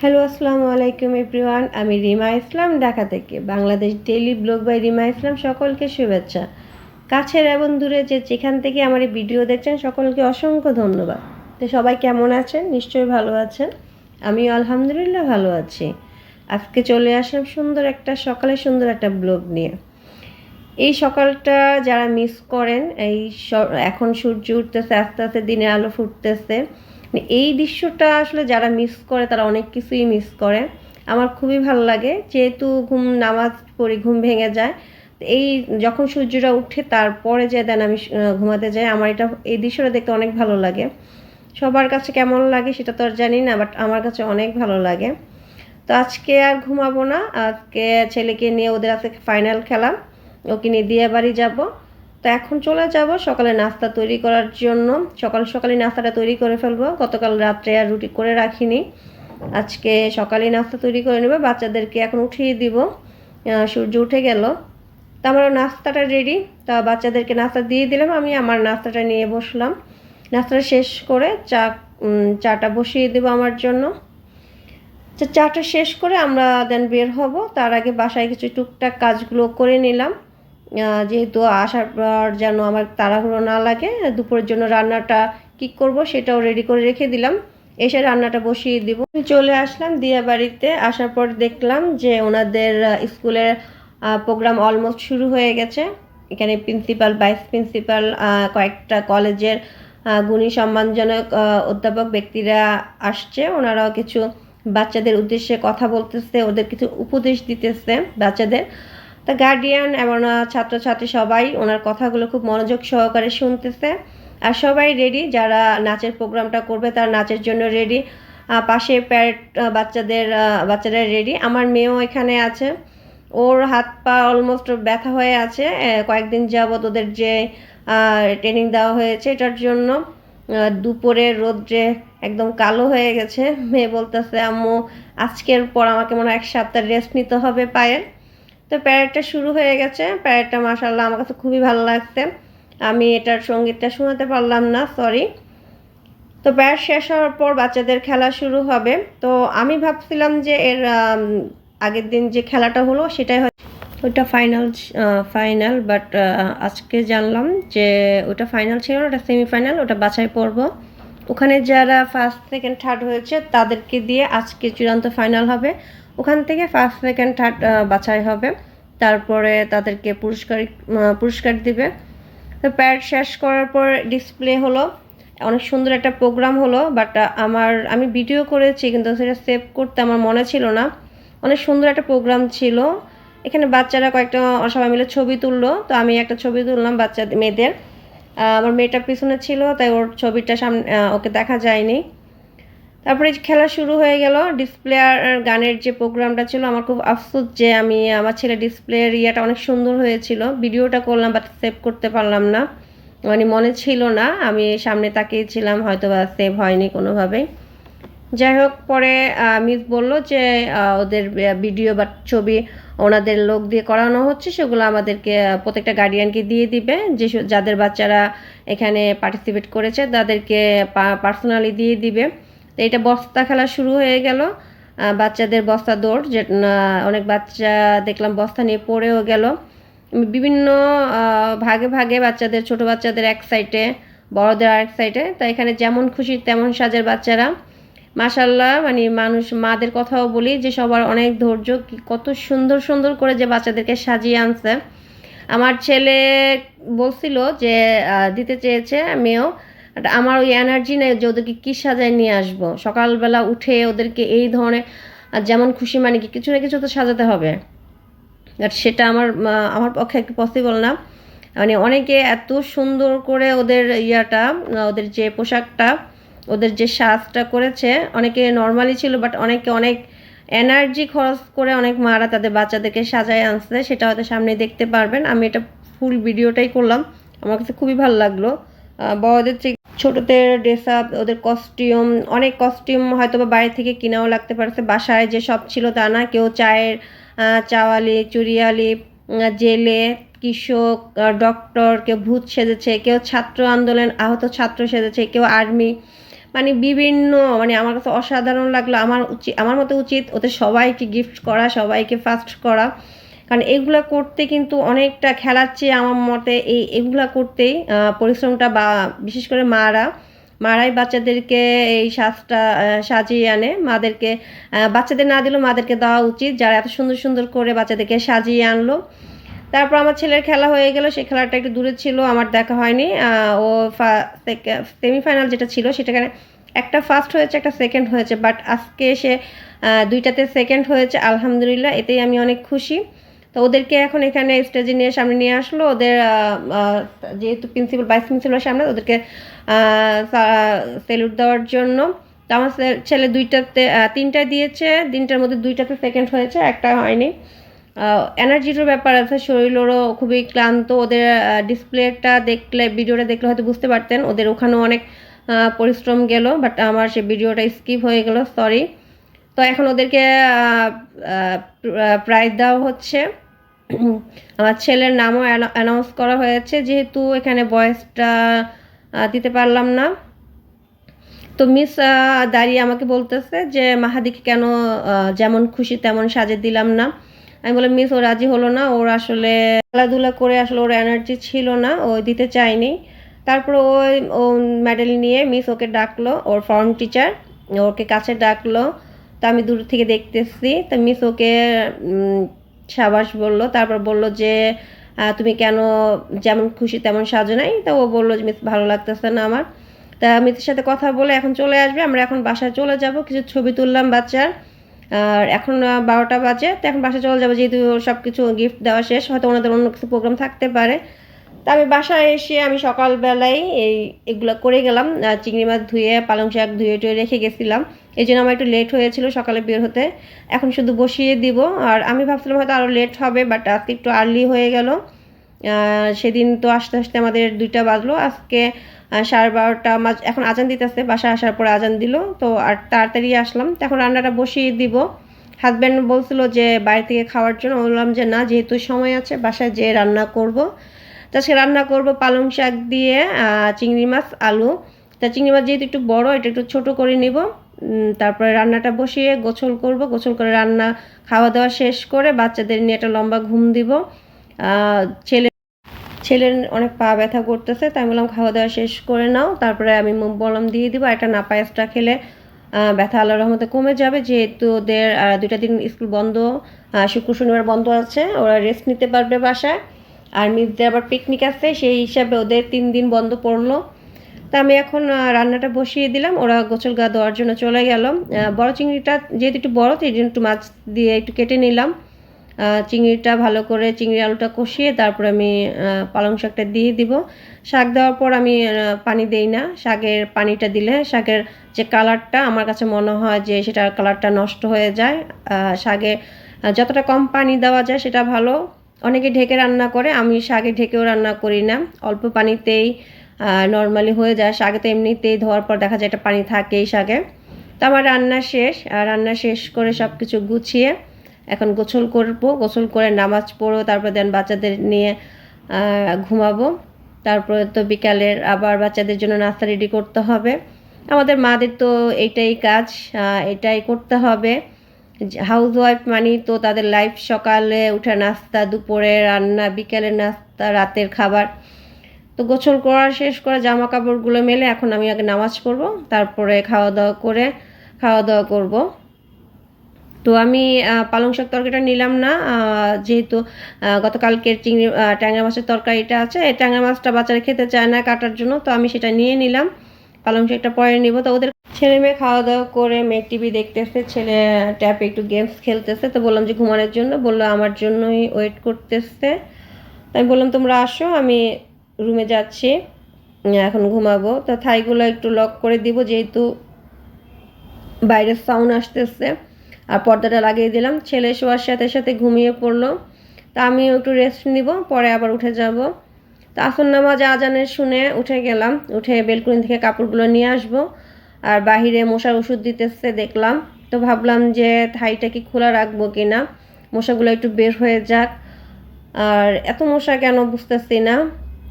Hello আসসালামু আলাইকুম everyone আমি রিমা ইসলাম, ঢাকা থেকে। Bangladesh daily blog by Rima Islam, সকলকে শুভেচ্ছা। কাছের এবং দূরে যে যেখান থেকে আমার এই ভিডিও দেখছেন, সকলকে অসংখ্য ধন্যবাদ। তো সবাই কেমন আছেন? নিশ্চয়ই ভালো আছেন। আমিও আলহামদুলিল্লাহ ভালো আছি। আজকে চলে আসলাম সুন্দর একটা, সকালে সুন্দর একটা ব্লগ নিয়ে। এই সকালটা যারা মিস করেন, এই এখন সূর্য উঠতেছে, আস্তে আস্তে দিনের আলো ফুটতেছে। এই দৃশ্যটা আসলে যারা মিস করে, তারা অনেক কিছুই মিস করে। আমার খুবই ভালো লাগে, যেহেতু ঘুম, নামাজ পড়ি, ঘুম ভেঙে যায়। এই যখন সূর্যটা উঠে, তারপরে যে দেন আমি ঘুমাতে যাই, আমার এটা, এই দৃশ্যটা দেখতে অনেক ভালো লাগে। সবার কাছে কেমন লাগে সেটা তো আর জানি না বাট আমার কাছে অনেক ভালো লাগে। তো আজকে আর ঘুমাবো না, আজকে ছেলেকে নিয়ে ওদের আজকে ফাইনাল খেলা ওকে নিয়ে দিয়ে বাড়ি যাব। তো এখন চলে যাব সকালে নাস্তা তৈরি করার জন্য। সকাল সকালে নাস্তাটা তৈরি করে ফেলব। গতকাল রাত্রে আর রুটি করে রাখিনি। আজকে সকালে নাস্তা তৈরি করে নেব। বাচ্চাদেরকে এখন উঠিয়ে দিব। সূর্য উঠে গেল। তো আমার নাস্তাটা রেডি তা বাচ্চাদেরকে নাস্তা দিয়ে দিলাম। আমি আমার নাস্তাটা নিয়ে বসলাম। নাস্তাটা শেষ করে চা চাটা বসিয়ে দেবো আমার জন্য। চাটা শেষ করে আমরা দেন বের হব। তার আগে বাসায় কিছু টুকটাক কাজগুলো করে নিলাম। যেহেতু আসার পর যেন আমার তাড়াহুড়ো না লাগে, দুপুরের জন্য রান্নাটা কী করব সেটাও রেডি করে রেখে দিলাম। এসে রান্নাটা বসিয়ে দিব। চলে আসলাম দিয়া বাড়িতে। আসার পর দেখলাম যে ওনাদের স্কুলের প্রোগ্রাম অলমোস্ট শুরু হয়ে গেছে। এখানে প্রিন্সিপাল ভাইস প্রিন্সিপাল কয়েকটা কলেজের গুণী সম্মানজনক অধ্যাপক ব্যক্তিরা আসছে। ওনারাও কিছু বাচ্চাদের উদ্দেশ্যে কথা বলতেছে, ওদের কিছু উপদেশ দিতেছে বাচ্চাদের। তা গার্ডিয়ান এবং ছাত্রছাত্রী সবাই ওনার কথাগুলো খুব মনোযোগ সহকারে শুনতেছে। আর সবাই রেডি যারা নাচের প্রোগ্রামটা করবে তারা নাচের জন্য রেডি পাশে প্যারেড বাচ্চাদের বাচ্চারা রেডি আমার মেয়েও এখানে আছে। ওর হাত পা অলমোস্ট ব্যথা হয়ে আছে। কয়েকদিন যাবত ওদের যে ট্রেনিং দেওয়া হয়েছে এটার জন্য দুপুরে, রোদ্রে একদম কালো হয়ে গেছে। মেয়ে বলতেছে, আম্মু, আজকের পর আমাকে মনে হয় এক সপ্তাহ রেস্ট নিতে হবে পায়ের। তো প্যারেডটা শুরু হয়ে গেছে। প্যারেডটা মাসাল্লাহ আমার কাছে খুবই ভালো লাগছে। আমি এটার সঙ্গীতটা শোনাতে পারলাম না সরি তো প্যারেড শেষ হওয়ার পর বাচ্চাদের খেলা শুরু হবে। তো আমি ভাবছিলাম যে এর আগের দিন যে খেলাটা হলো সেটাই হয় ওটা ফাইনাল ফাইনাল বাট আজকে জানলাম যে ওটা ফাইনাল ছিল ওটা সেমিফাইনাল ওটা বাছাই পর্ব। ওখানে যারা ফার্স্ট সেকেন্ড থার্ড হয়েছে তাদেরকে দিয়ে আজকে চূড়ান্ত ফাইনাল হবে। ওখান থেকে ফার্স্ট সেকেন্ড থার্ড বাছাই হবে। তারপরে তাদেরকে পুরস্কার পুরস্কার দিবে। তো প্যাড শেষ করার পর ডিসপ্লে হলো। অনেক সুন্দর একটা প্রোগ্রাম হলো বাট আমার, আমি ভিডিও করেছি, কিন্তু সেটা সেভ করতে আমার মনে ছিল না। অনেক সুন্দর একটা প্রোগ্রাম ছিল। এখানে বাচ্চারা কয়েকটা, সবাই মিলে ছবি তুললো। তো আমি একটা ছবি তুললাম বাচ্চা, মেয়েদের। আমার মেয়েটা পিছনে ছিল, তাই ওর ছবিটা সামনে ওকে দেখা যায়নি। তারপরে খেলা শুরু হয়ে গেল। ডিসপ্লে আর গানের যে প্রোগ্রামটা ছিল, আমার খুব আফসোস যে আমি আমার ছেলে ডিসপ্লের ইয়েটা অনেক সুন্দর হয়েছিল। ভিডিওটা করলাম বাট সেভ করতে পারলাম না। মানে মনে ছিল না, আমি সামনে তাকিয়েছিলাম হয়তো বা সেভ হয়নি কোনোভাবেই। যাই হোক, পরে মিস বলল যে ওদের ভিডিও বা ছবি ওনাদের লোক দিয়ে করানো হচ্ছে, সেগুলো আমাদেরকে প্রত্যেকটা গার্ডিয়ানকে দিয়ে দিবে। যে যাদের বাচ্চারা এখানে পার্টিসিপেট করেছে, তাদেরকে পার্সোনালি দিয়ে দিবে। তো এটা বস্তা খেলা শুরু হয়ে গেল। বাচ্চাদের বস্তা দৌড়, যে অনেক বাচ্চা দেখলাম বস্তা নিয়ে পড়েও গেল। বিভিন্ন ভাগে ভাগে বাচ্চাদের, ছোট বাচ্চাদের এক সাইডে, বড়দের আরেক সাইডে। তো এখানে যেমন খুশি তেমন সাজের বাচ্চারা। মাশাল্লাহ মানে মানুষ, মাদের কথাও বলি যে সবার অনেক ধৈর্য কত সুন্দর সুন্দর করে যে বাচ্চাদেরকে সাজিয়ে আনছে। আমার ছেলে বলছিল যে দিতে চেয়েছে মেয়েও আমার ওই এনার্জি নেই যে ওদেরকে কী সাজায় নিয়ে আসব। সকালবেলা উঠে ওদেরকে এই ধরনের আহ, যেমন খুশি মানে কি কিছু না কিছু তো সাজাতে হবে। আর সেটা আমার আমার পক্ষে একটু পসিবল না। মানে অনেকে এত সুন্দর করে ওদের ইয়াটা ওদের যে পোশাকটা ওদের যে সাজটা করেছে অনেকে নর্মালি ছিল বাট অনেকে অনেক এনার্জি খরচ করে অনেক মারা তাদের বাচ্চাদেরকে সাজায় আনছে সেটা হয়তো সামনে দেখতে পারবেন। আমি এটা ফুল ভিডিওটাই করলাম। আমার কাছে খুবই ভালো লাগল। বড়দের ছোটদের ড্রেস আপ ওদের কস্টিউম অনেক কস্টিউম হয়তো বা বাইরে থেকে কিনাও লাগতে পারছে বাসায় যে সব ছিল তা না। কেউ চায়ের চাওয়ালি চুরিয়ালি জেলে, কৃষক ডক্টর কেউ ভূত সেজেছে, কেউ ছাত্র আন্দোলন, আহত ছাত্র সেজেছে, কেউ আর্মি মানে বিভিন্ন মানে আমার কাছে অসাধারণ লাগল। আমার উচিত আমার মতো উচিত ওদের সবাইকে গিফট করা, সবাইকে ফার্স্ট করা। কারণ এগুলো করতে কিন্তু অনেকটা খেলার চেয়ে আমার মতে এই এগুলা করতেই পরিশ্রমটা বা বিশেষ করে মারা, মারাই বাচ্চাদেরকে এই সাজটা সাজিয়ে আনে। মাদেরকে বাচ্চাদের না দিলেও মাদেরকে দেওয়া উচিত। যারা এত সুন্দর সুন্দর করে বাচ্চাদেরকে সাজিয়ে আনলো। তারপর আমার ছেলের খেলা হয়ে গেল। সেই খেলাটা একটু দূরে ছিল, আমার দেখা হয়নি। ও সেমিফাইনাল যেটা ছিল, সেটাখানে একটা ফার্স্ট হয়েছে, একটা সেকেন্ড হয়েছে। বাট আজকে সে দুইটাতে সেকেন্ড হয়েছে, আলহামদুলিল্লাহ। এতেই আমি অনেক খুশি। তো ওদেরকে এখন এখানে স্টেজে নিয়ে, সামনে নিয়ে আসলো। ওদের যেহেতু প্রিন্সিপাল ভাইস প্রিন্সিপাল সামনে, ওদেরকে স্যালুট দেওয়ার জন্য। তো আমার ছেলে দুইটাতে তিনটায় দিয়েছে। তিনটার মধ্যে দুইটাতে সেকেন্ড হয়েছে, একটা হয়নি। এনার্জিটার ব্যাপার আছে, শরীরেরও খুবই ক্লান্ত। ওদের ডিসপ্লেটা দেখলে ভিডিওটা দেখলে হয়তো বুঝতে পারতেন। ওদের ওখানেও অনেক পরিশ্রম গেল বাট আমার সে ভিডিওটা স্কিপ হয়ে গেল সরি তো এখন ওদেরকে প্রাইজ দেওয়া হচ্ছে। আমার ছেলের নামও অ্যানাউন্স করা হয়েছে, যেহেতু এখানে বয়সটা দিতে পারলাম না। তো মিস দাঁড়িয়ে আমাকে বলতেছে যে, মাহাদিকে কেন যেমন খুশি তেমন সাজে দিলাম না। আমি বললাম মিস ও রাজি হলো না। ওর আসলে খেলাধুলা করে আসলে ওর এনার্জি ছিল না। ও দিতে চায়নি। তারপর ওই, ও মেডেল নিয়ে মিস ওকে ডাকলো, ওর ফর্ম টিচার ওকে কাছে ডাকলো। তো আমি দূর থেকে দেখতেছি। তো মিস ওকে সাবাস বলল, তারপর বলল যে তুমি কেন যেমন খুশি তেমন সাজো নাই? তা ও বলল যে, মিস, ভালো লাগতেছে না আমার। তা মিথের সাথে কথা বলে এখন চলে আসবে, আমরা এখন বাসায় চলে যাব, কিছু ছবি তুললাম বাচ্চার। আর এখন বারোটা বাজে, তো এখন বাসায় চলে যাব, যেহেতু সব কিছু গিফট দেওয়া শেষ, হয়তো ওনাদের অন্য কিছু প্রোগ্রাম থাকতে পারে। তা আমি বাসায় এসে আমি সকালবেলায় এই এগুলো করে গেলাম চিংড়ি মাছ ধুয়ে, পালং শাক ধুয়ে টুয়ে রেখে গেছিলাম। এই জন্য আমার একটু লেট হয়েছিল সকালে বের হতে। এখন শুধু বসিয়ে দিব। আর আমি ভাবছিলাম হয়তো আরও লেট হবে বাট আজকে একটু আর্লি হয়ে গেল। সেদিন তো আস্তে আস্তে আমাদের দুইটা বাজলো। আজকে সাড়ে বারোটা মাছ এখন আজান দিতেছে, বাসায় আসার পরে আজান দিল। তো আর তাড়াতাড়ি আসলাম। তো এখন রান্নাটা বসিয়ে দিব। হাজব্যান্ড বলছিল যে বাইরে থেকে খাওয়ার জন্য। বললাম যে না, যেহেতু সময় আছে, বাসায় যেয়ে রান্না করব। তো আজকে রান্না করব পালং শাক দিয়ে চিংড়ি মাছ, আলু। তা চিংড়ি মাছ যেহেতু একটু বড়, এটা একটু ছোট করে নিব। তারপরে রান্নাটা বসিয়ে গোছল করব। গোছল করে রান্না খাওয়া দাওয়া শেষ করে বাচ্চাদের নিয়ে একটা লম্বা ঘুম দিব। ছেলে ছেলের অনেক পা ব্যথা করতেছে, তাই বললাম খাওয়া দাওয়া শেষ করে নাও। তারপরে আমি বললাম দিয়ে দিব, একটা নাপা এক্সট্রা খেলে ব্যথা আল্লাহর রহমতে কমে যাবে। যেহেতু ওদের দুইটা দিন স্কুল বন্ধ শুক্র শনিবার বন্ধ আছে, ওরা রেস্ট নিতে পারবে বাসায়। আর মিসদের আবার পিকনিক আছে, সেই হিসাবে ওদের তিন দিন বন্ধ পড়ল। তা আমি এখন রান্নাটা বসিয়ে দিলাম, ওরা গোছল গা দেওয়ার জন্য চলে গেল। বড় চিংড়িটা যেহেতু একটু বড়, সেই জন্য একটু মাছ দিয়ে একটু কেটে নিলাম। চিংড়িটা ভালো করে চিংড়ি আলুটা কষিয়ে তারপর আমি পালং শাকটা দিয়ে দিব। শাক দেওয়ার পর আমি পানি দেই না। শাকের পানিটা দিলে শাকের যে কালারটা, আমার কাছে মনে হয় যে সেটার কালারটা নষ্ট হয়ে যায়। শাকে যতটা কম পানি দেওয়া যায় সেটা ভালো। অনেকে ঢেকে রান্না করে, আমি শাকে ঢেকেও রান্না করি না। অল্প পানিতেই নর্মালি হয়ে যায়। শাকে তো এমনিতেই ধোয়ার পর দেখা যায় একটা পানি থাকেই শাকে। তো আমার রান্না শেষ রান্না শেষ করে সব কিছু গুছিয়ে এখন গোসল করব। গোসল করে নামাজ পড়ো তারপর দেন বাচ্চাদের নিয়ে ঘুমাবো। তারপরে তো বিকালের আবার বাচ্চাদের জন্য নাস্তা রেডি করতে হবে। আমাদের মাদের তো এইটাই কাজ এটাই করতে হবে। হাউস ওয়াইফ মানে তো তাদের লাইফ সকালে উঠে নাস্তা, দুপুরে রান্না বিকালের নাস্তা, রাতের খাবার। তো গোসল করা, শেষ করে জামা কাপড়গুলো মেলে এখন আমি আগে নামাজ পড়ব, তারপরে খাওয়া দাওয়া করে খাওয়া দাওয়া করব। তো আমি পালং শাক তরকারিটা নিলাম না যেহেতু গতকালকের চিংড়ি ট্যাংরা মাছের তরকারিটা আছে, এই ট্যাংরা মাছটা বাচ্চারা খেতে চায় না কাটার জন্য, তো আমি সেটা নিয়ে নিলাম। পালং শাকটা পরে নিব। তো ওদের ছেলে মেয়ে খাওয়া দাওয়া করে মেয়ে টিভি দেখতেছে, ছেলে ট্যাপে একটু গেমস খেলতেছে। তো বললাম যে ঘুমানোর জন্য, বলল আমার জন্যই ওয়েট করতেছে। তাই বললাম, তোমরা আসো, আমি রুমে যাচ্ছি এখন ঘুমাবো। তো থাইগুলো একটু লক করে দিব, যেহেতু বাইরের সাউন্ড আসতেছে। আর পর্দাটা লাগিয়ে দিলাম। ছেলে শোয়ার সাথে সাথে ঘুমিয়ে পড়ল। তা আমিও একটু রেস্ট নিব, পরে আবার উঠে যাব। তো আসন নামাজ আজানের শুনে উঠে গেলাম, উঠে বেলকুনি থেকে কাপড়গুলো নিয়ে আসব। আর বাহিরে মশার ওষুধ দিতেছে দেখলাম, তো ভাবলাম যে থাইটা কি খোলা রাখব কি না মশাগুলো একটু বের হয়ে যাক। আর এত মশা কেন বুঝতেছি না।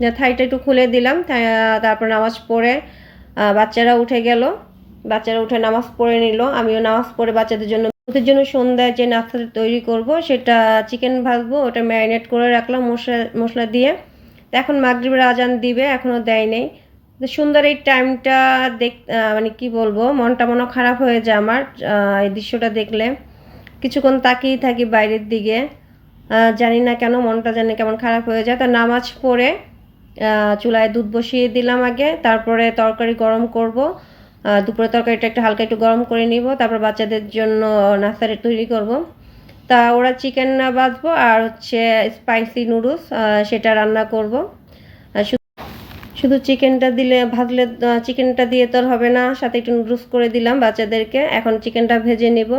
যে থাইটা একটু খুলে দিলাম তারপর নামাজ পড়ে বাচ্চারা উঠে গেল। বাচ্চারা উঠে নামাজ পড়ে নিল। আমিও নামাজ পড়ে বাচ্চাদের জন্য, ওদের জন্য সন্ধ্যায় যে নাস্তাটা তৈরি করব, সেটা চিকেন ভাজবো, ওটা ম্যারিনেট করে রাখলাম মশলা মশলা দিয়ে। এখন মাগরিবের আজান দিবে এখনও দেয় নেই। সুন্দর এই টাইমটা দেখ মানে কি বলব, মনটা মনে খারাপ হয়ে যায় আমার এই দৃশ্যটা দেখলে। কিছুক্ষণ তাকিয়ে থাকি বাইরের দিকে। জানি না কেন মনটা জানি কেমন খারাপ হয়ে যায়। তা নামাজ পড়ে চুলায় দুধ বসিয়ে দিলাম আগে, তারপরে তরকারি গরম করব। দুপুরে তরকারিটা একটু হালকা একটু গরম করে নিব, তারপর বাচ্চাদের জন্য নাস্তাটা তৈরি করব। তা ওরা চিকেন বাজবো আর হচ্ছে স্পাইসি নুডলস সেটা রান্না করব। শুধু চিকেনটা দিলে ভাজলে চিকেনটা দিয়ে তো হবে না। সাথে একটু নুডলস করে দিলাম বাচ্চাদেরকে। এখন চিকেনটা ভেজে নেব।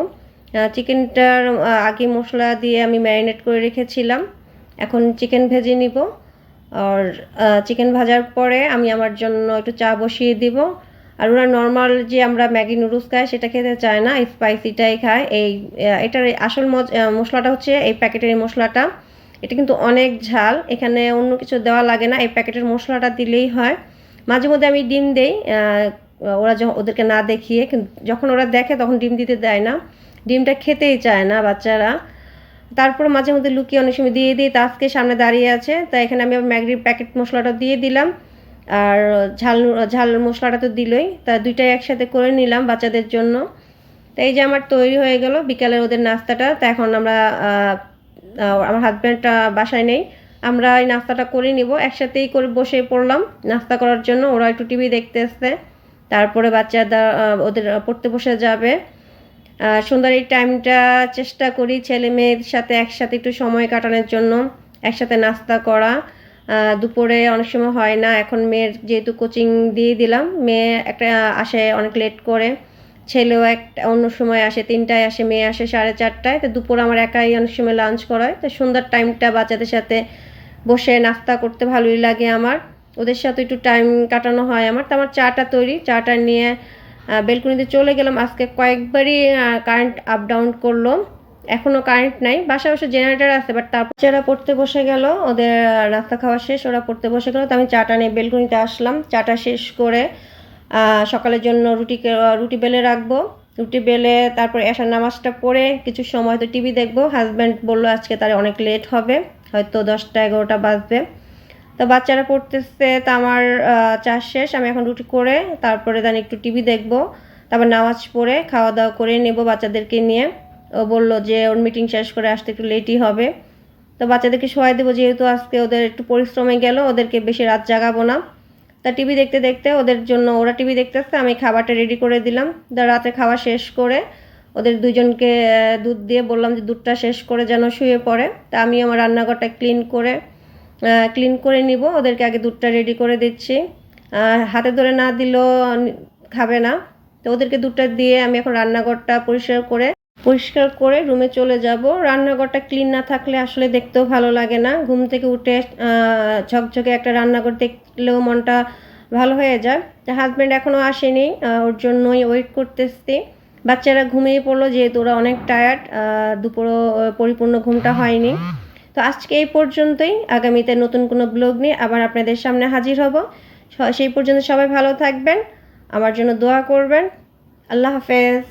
চিকেনটার আগে মশলা দিয়ে আমি ম্যারিনেট করে রেখেছিলাম। এখন চিকেন ভেজে নিব। আর চিকেন ভাজার পরে আমি আমার জন্য একটু চা বসিয়ে দিব। আর ওরা নর্মাল যে আমরা ম্যাগি নুডলস খাই, সেটা খেতে চায় না স্পাইসিটাই খায়। এই এটার আসল মশলাটা হচ্ছে এই প্যাকেটের মশলাটা। এটা কিন্তু অনেক ঝাল, এখানে অন্য কিছু দেওয়া লাগে না, এই প্যাকেটের মশলাটা দিলেই হয়। মাঝে মধ্যে আমি ডিম দেই ওরা যখন ওদেরকে না দেখিয়ে যখন ওরা দেখে তখন ডিম দিতে দেয় না। ডিমটা খেতেই চায় না বাচ্চারা। তারপর মাঝে মধ্যে লুকিয়ে অনেক সময় দিয়ে দিই, তা আজকে সামনে দাঁড়িয়ে আছে। তাই এখানে আমি ম্যাগির প্যাকেট মশলাটা দিয়ে দিলাম। আর ঝাল ঝাল মশলাটা তো দিলই, তা দুইটাই একসাথে করে নিলাম বাচ্চাদের জন্য। তো এই যে আমার তৈরি হয়ে গেল বিকালের ওদের নাস্তাটা, তা এখন আমরা আমার হাজব্যান্ডটা বাসায় নেই। আমরা এই নাস্তাটা করে নিব, একসাথেই করে বসে পড়লাম নাস্তা করার জন্য, ওরা একটু টিভি দেখতে এসছে তারপরে বাচ্চারা ওদের পড়তে বসে যাবে। সন্ধ্যার এই টাইমটা চেষ্টা করি ছেলে মেয়ের সাথে একসাথে একটু সময় কাটানোর জন্য, একসাথে নাস্তা করা। দুপুরে অনেক সময় হয় না। এখন মেয়ের যেহেতু কোচিং দিয়ে দিলাম, মেয়ে একটা আসে অনেক লেট করে, ছেলেও একটা অন্য সময় আসে, তিনটায় আসে, মেয়ে আসে সাড়ে চারটায়। তো দুপুর আমার একাই অনেক সময় লাঞ্চ করায়। তো সন্ধ্যার টাইমটা বাচ্চাদের সাথে বসে নাস্তা করতে ভালোই লাগে আমার। ওদের সাথে একটু টাইম কাটানো হয় আমার। তো আমার চাটা তৈরি, চাটা নিয়ে বেলকুনিতে চলে গেলাম। আজকে কয়েকবারই কারেন্ট আপ ডাউন করল। এখনও কারেন্ট নাই। বাসা বাসা জেনারেটার আছে বাট তারপর যারা পড়তে বসে গেল, ওদের নাস্তা খাওয়া শেষ, ওরা পড়তে বসে গেল। তো আমি চাটা নিয়ে বেলকুনিতে আসলাম। চাটা শেষ করে সকালের জন্য রুটি রুটি বেলে রাখব। রুটি বেলে তারপর এসার নামাজটা পড়ে কিছু সময় তো টিভি দেখব। হাজব্যান্ড বলল আজকে তার অনেক লেট হবে, হয়তো দশটা এগারোটা বাজবে। তো বাচ্চারা পড়তেছে, তা আমার চাষ শেষ। আমি এখন রুটি করে, তারপরে দেন একটু টিভি দেখব। তারপর নামাজ পড়ে খাওয়া দাওয়া করে নেব বাচ্চাদেরকে নিয়ে। ও বলল যে ওর মিটিং শেষ করে আসতে একটু লেটই হবে। তো বাচ্চাদেরকে শোয়াই দেবো, যেহেতু আজকে ওদের একটু পরিশ্রমে গেল, ওদেরকে বেশি রাত জাগাবো না। তা টিভি দেখতে দেখতে ওদের জন্য, ওরা টিভি দেখতেছে, আমি খাবারটা রেডি করে দিলাম। তা রাতে খাওয়া শেষ করে ওদের দুজনকে দুধ দিয়ে বললাম যে দুধটা শেষ করে যেন শুয়ে পড়ে। তা আমি আমার রান্নাঘরটা ক্লিন করে ক্লিন করে নিব। ওদেরকে আগে দুধটা রেডি করে দিচ্ছি। হাতে ধরে না দিলেও খাবে না। তো ওদেরকে দুধটা দিয়ে আমি এখন রান্নাঘরটা পরিষ্কার করে পরিষ্কার করে রুমে চলে যাব। রান্নাঘরটা ক্লিন না থাকলে আসলে দেখতেও ভালো লাগে না। ঘুম থেকে উঠে ঝকঝকে একটা রান্নাঘর দেখলেও মনটা ভালো হয়ে যায়। হাজব্যান্ড এখনও আসেনি ওর জন্যই ওয়েট করতেছি। বাচ্চারা ঘুমিয়ে পড়ল যেহেতু ওরা অনেক টায়ার্ড দুপুরও পরিপূর্ণ ঘুমটা হয়নি। তো আজকে এই পর্যন্তই। আগামীতে নতুন কোনো ব্লগ নিয়ে আবার আপনাদের সামনে হাজির হব। সেই পর্যন্ত সবাই ভালো থাকবেন। আমার জন্য দোয়া করবেন। আল্লাহ হাফেজ।